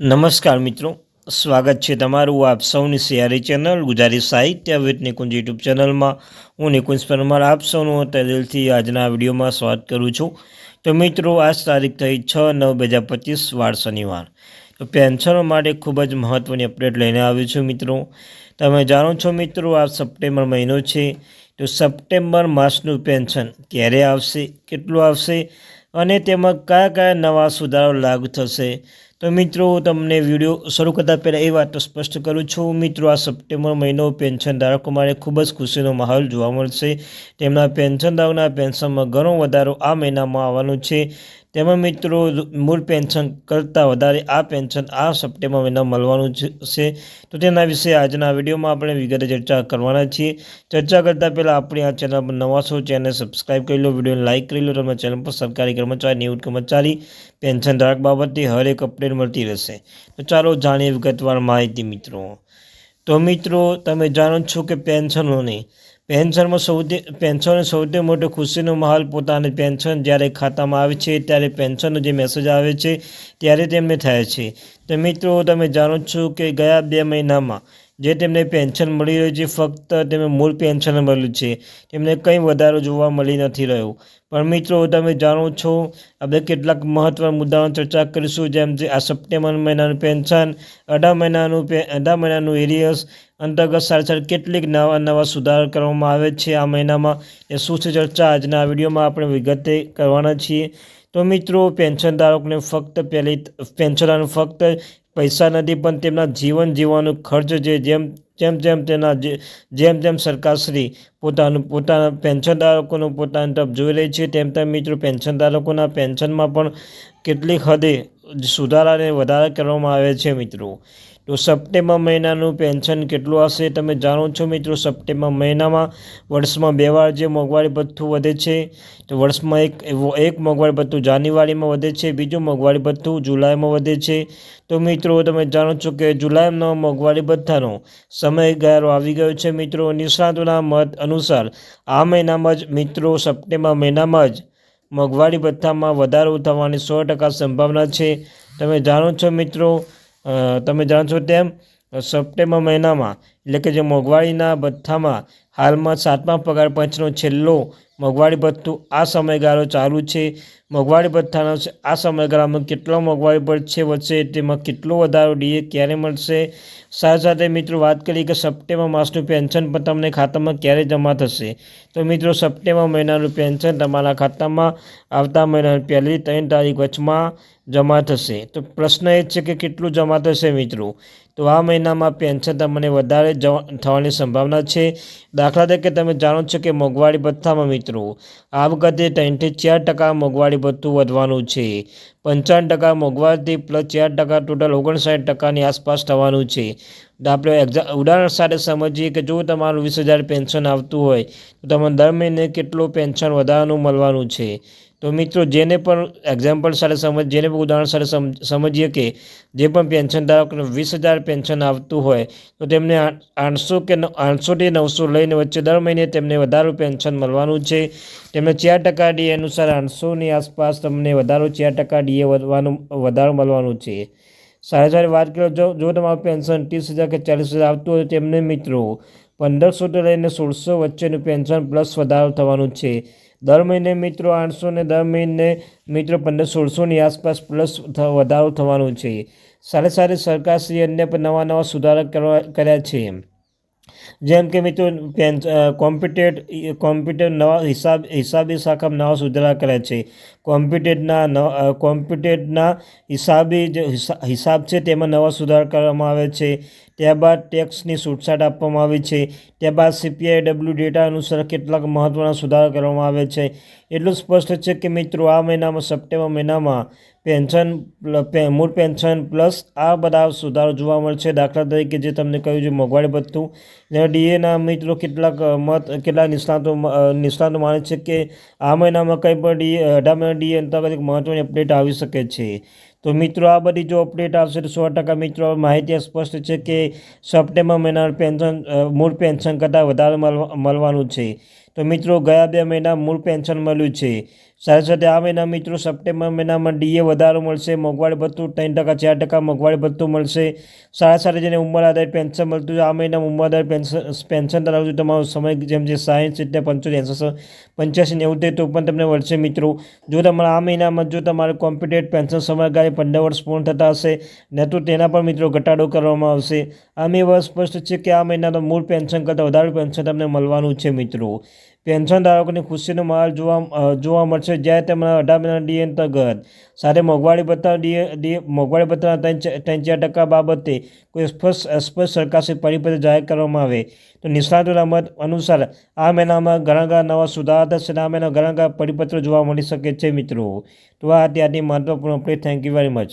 નમસ્કાર મિત્રો, સ્વાગત છે તમારું આપ સૌની સિયારી ચેનલ, ગુજરાતી સાહિત્ય વિથ નિકુંજ યુટ્યુબ ચેનલમાં. હું નિકુંજ પરમાર, આપ સૌનું દિલથી આજના વિડીયોમાં સ્વાગત કરું છું. તો મિત્રો, આજ તારીખ થઈ છ નવ બે હજાર પચીસ, વાર શનિવાર. તો પેન્શનો માટે ખૂબ જ મહત્ત્વની અપડેટ લઈને આવ્યું છું મિત્રો. તમે જાણો છો મિત્રો, આ સપ્ટેમ્બર મહિનો છે. તો સપ્ટેમ્બર માસનું પેન્શન ક્યારે આવશે, કેટલું આવશે અને તેમાં કયા કયા નવા સુધારો લાગુ થશે? તો મિત્રો તમને વીડિયો શરૂ કરતાં પહેલાં એ વાત સ્પષ્ટ કરું છું. મિત્રો, આ સપ્ટેમ્બર મહિનો પેન્શન ધારકો માટે ખૂબ જ ખુશીનો માહોલ જોવા મળશે. તેમના પેન્શનદારોના પેન્શનમાં ઘણો વધારો આ મહિનામાં આવવાનો છે. તેમાં મિત્રો મૂળ પેન્શન કરતાં વધારે આ પેન્શન આ સપ્ટેમ્બર મહિના મળવાનું છે. તો તેના વિશે આજના વિડીયોમાં આપણે વિગતે ચર્ચા કરવાના છીએ. ચર્ચા કરતાં પહેલાં આપણી આ ચેનલ પર નવા છો ચેનલ સબસ્ક્રાઈબ કરી લો, વિડીયોને લાઇક કરી લો તમે ચેનલ પર સરકારી કર્મચારી, નિવૃત્ત કર્મચારી, પેન્શન ધારક બાબતે હર એક અપડેટ મળતી રહેશે. તો ચાલો જાણીએ વિગતવાર માહિતી મિત્રો. તો મિત્રો, તમે જાણો છો કે પેન્શનોની પેન્શનમાં સૌથી પેન્શનનો સૌથી મોટો ખુશીનો માહોલ પોતાની પેન્શન જ્યારે ખાતામાં આવે છે, ત્યારે પેન્શનનો જે મેસેજ આવે છે, ત્યારે તેમને થાય છે. તો મિત્રો, તમે જાણો છો કે ગયા બે મહિનામાં જે તેમને પેન્શન મળી રહ્યું છે, ફક્ત તેમને મૂળ પેન્શન મળ્યું છે. તેમને કંઈ વધારો જોવા મળી નથી રહ્યો. પણ મિત્રો, તમે જાણો છો, આપણે કેટલાક મહત્વના મુદ્દાઓની ચર્ચા કરીશું, જેમ કે આ સપ્ટેમ્બર મહિનાનું પેન્શન અઢાર મહિનાનું અઢાર મહિનાનું એરિયસ અંતર્ગત સારી કેટલીક નવા નવા સુધાર કરવામાં આવે છે આ મહિનામાં. એ શું છે ચર્ચા? આજના વિડીયોમાં આપણે વિગતે કરવાના છીએ. તો મિત્રો પેન્શનધારકને ફક્ત પહેલી પેન્શનરનું ફક્ત પૈસા નથી, પણ તેમના જીવન જીવવાનો ખર્ચ છે જેમ જેમ જેમ તેના જેમ જેમ સરકારશ્રી પોતાનું, પોતાના પેન્શનધારકોનું પોતાની તરફ જોઈ રહી છે, તેમ તેમ મિત્રો, પેન્શનધારકોના પેન્શનમાં પણ કેટલીક હદે સુધારા અને વધારા કરવામાં આવે છે મિત્રો. તો સપ્ટેમ્બર મહિનાનું પેન્શન કેટલું હશે તમે જાણો છો મિત્રો? સપ્ટેમ્બર મહિનામાં વર્ષમાં બે વાર જે મોંઘવારી ભથ્થું વધે છે, તો વર્ષમાં એક એક મોંઘવારી ભથ્થું જાન્યુઆરીમાં વધે છે, બીજું મોંઘવારી ભથ્થું જુલાઈમાં વધે છે. તો મિત્રો તમે જાણો છો કે જુલાઈનો મોંઘવારી ભથ્થાનો સમયગાળો આવી ગયો છે મિત્રો. નિષ્ણાતોના મત અનુસાર આ મહિનામાં જ મિત્રો સપ્ટેમ્બર મહિનામાં જ મોંઘવારી ભથ્થામાં વધારો થવાની સો ટકા સંભાવના છે. તમે જાણો છો મિત્રો તમે જાણો છો તેમ સપ્ટેમ્બર મહિનામાં, એટલે કે જે મોંઘવારીના ભથ્થામાં, હાલમાં સાતમા પગાર પંચનો છેલ્લો મોંઘવારી ભથ્થું આ સમયગાળો ચાલુ છે. મોંઘવારી ભથ્થાનો આ સમયગાળામાં કેટલો મોંઘવારી ભથ્થે વધશે, તેમાં કેટલો વધારો ડીએ ક્યારે મળશે? સાથે સાથે મિત્રો વાત કરીએ કે સપ્ટેમ્બર માસનું પેન્શન પણ તમને ખાતામાં ક્યારે જમા થશે? તો મિત્રો સપ્ટેમ્બર મહિનાનું પેન્શન તમારા ખાતામાં આવતા મહિનાની પહેલી ત્રણ તારીખ વચમાં જમા થશે. તો પ્રશ્ન એ છે કે કેટલું જમા થશે મિત્રો? તો આ મહિનામાં પેન્શન તમને વધારે થવાની સંભાવના છે. દાખલા તરીકે તમે જાણો છો કે મોંઘવારી ભથ્થામાં મિત્રો, આ વખતે ત્રણથી ચાર ટકા મોંઘવારી ભથ્થું વધવાનું છે. પંચાવન ટકા મોંઘવારીથી પ્લસ ચાર ટકા ટોટલ ઓગણસાઠ ટકાની આસપાસ થવાનું છે. આપણે એક્ઝા ઉદાહરણ સાથે સમજીએ કે જો તમારું વીસ હજાર પેન્શન આવતું હોય, તો તમને દર મહિને કેટલું પેન્શન વધારાનું મળવાનું છે. તો મિત્રો, જેને પણ એક્ઝામ્પલ સાથે સમજ, જેને પણ ઉદાહરણ સાથે સમજીએ કે જે પણ પેન્શન ધારકને વીસ હજાર પેન્શન આવતું હોય, તો તેમને આઠસો કે આઠસોથી નવસો લઈને વચ્ચે દર મહિને તેમને વધારો પેન્શન મળવાનું છે. તેમને ચાર ટકા ડીએ અનુસાર આઠસોની આસપાસ તમને વધારો, ચાર ટકા ડીએ વધવાનું, વધારો મળવાનું છે. સારી સારી વાત કરો, જો જો તમારું પેન્શન ત્રીસ હજાર કે ચાલીસ હજાર આવતું હોય તો તેમને મિત્રો પંદરસોથી લઈને સોળસો વચ્ચેનું પેન્શન પ્લસ વધારો થવાનું છે. દર મહિને મિત્રો આઠસો ને દર મહિને મિત્રો પંદર સોળસોની આસપાસ પ્લસ વધારો થવાનો છે. સાથે સાથે સરકારશ્રી અન્ય પણ નવા નવા સુધારા કરવા કર્યા છે. જેમ કે મિત્રો, પેન કોમ્પ્યુટર નવા હિસાબ, હિસાબી શાખામાં નવા સુધારા કર્યા છે. કોમ્પ્યુટેડના કોમ્પ્યુટેડના હિસાબી જે હિસાબ છે તેમાં નવા સુધાર કરવામાં આવે છે. ત્યારબાદ ટેક્સની છૂટછાટ આપવામાં આવી છે. ત્યારબાદ સીપીઆઈ ડબલ્યુ ડેટા અનુસાર કેટલાક મહત્ત્વના સુધારા કરવામાં આવે છે. એટલું સ્પષ્ટ છે કે મિત્રો, આ મહિનામાં સપ્ટેમ્બર મહિનામાં પેન્શન મૂળ પેન્શન પ્લસ આ બધા સુધારો જોવા મળશે. દાખલા તરીકે જે તમને કહ્યું છે, મોંઘવારી ભથ્થું. ડીએના મિત્રો કેટલાક મત કેટલાક નિષ્ણાતો નિષ્ણાતો માને છે કે આ મહિનામાં કંઈ પણ ડીએ અઢાર મહિના ડીએ અંતર્ગત એક મહત્ત્વની અપડેટ આવી શકે છે. તો મિત્રો, આ બધી જો અપડેટ આવશે તો સો ટકા મિત્રો, માહિતી સ્પષ્ટ છે કે સપ્ટેમ્બર મહિનાનું પેન્શન મૂળ પેન્શન કરતાં વધારે મળવાનું છે. તો મિત્રો, ગયા બે મહિના મૂળ પેન્શન મળ્યું છે. સાથે સાથે આ મહિના મિત્રો, સપ્ટેમ્બર મહિનામાં ડીએ વધારો મળશે, મોંઘવારી ભથ્થું ત્રણ ટકા, ચાર ટકા મોંઘવારી ભથ્થું મળશે. સારા સારા જેને ઉંમર આધારિત પેન્શન મળતું છે, આ મહિનામાં ઉંમર આધારિત પેન્શન પેન્શન ધરાવતું તમારો સમય જેમ છે સાહીઠ, સિત્તેર, પંચોતેર એંસી પંચ્યાસી નેવું તે તો પણ તમને મળશે મિત્રો. જો તમારા આ મહિનામાં જો તમારે કોમ્પિટેટ પેન્શન સમયગાળે પંદર વર્ષ પૂર્ણ થતા હશે, ને તો તેના પર મિત્રો ઘટાડો કરવામાં આવશે. આમ એ સ્પષ્ટ છે કે આ મહિનાનો મૂળ પેન્શન કરતાં વધારે પેન્શન તમને મળવાનું છે મિત્રો. પેન્શન ધારકોની ખુશીનો માહોલ જોવા જોવા મળશે. જ્યારે તેમના અઢાર મહિના ડી અંતર્ગત સાથે મોંઘવારી ભથ્થા ડીએ ડીએ, મોંઘવારી ભથ્થાના ત્રણ ચાર- ટકા બાબતે કોઈ સ્પષ્ટ સ્પષ્ટ સરકારશ્રી પરિપત્ર જાહેર કરવામાં આવે તો નિષ્ણાતોના મત અનુસાર આ મહિનામાં ઘણા ઘણા નવા સુધારા થશે આ મહિના ઘણા ઘણા પરિપત્રો જોવા મળી શકે છે મિત્રો. તો આ ત્યાંની મહત્વપૂર્ણ update. Thank you very much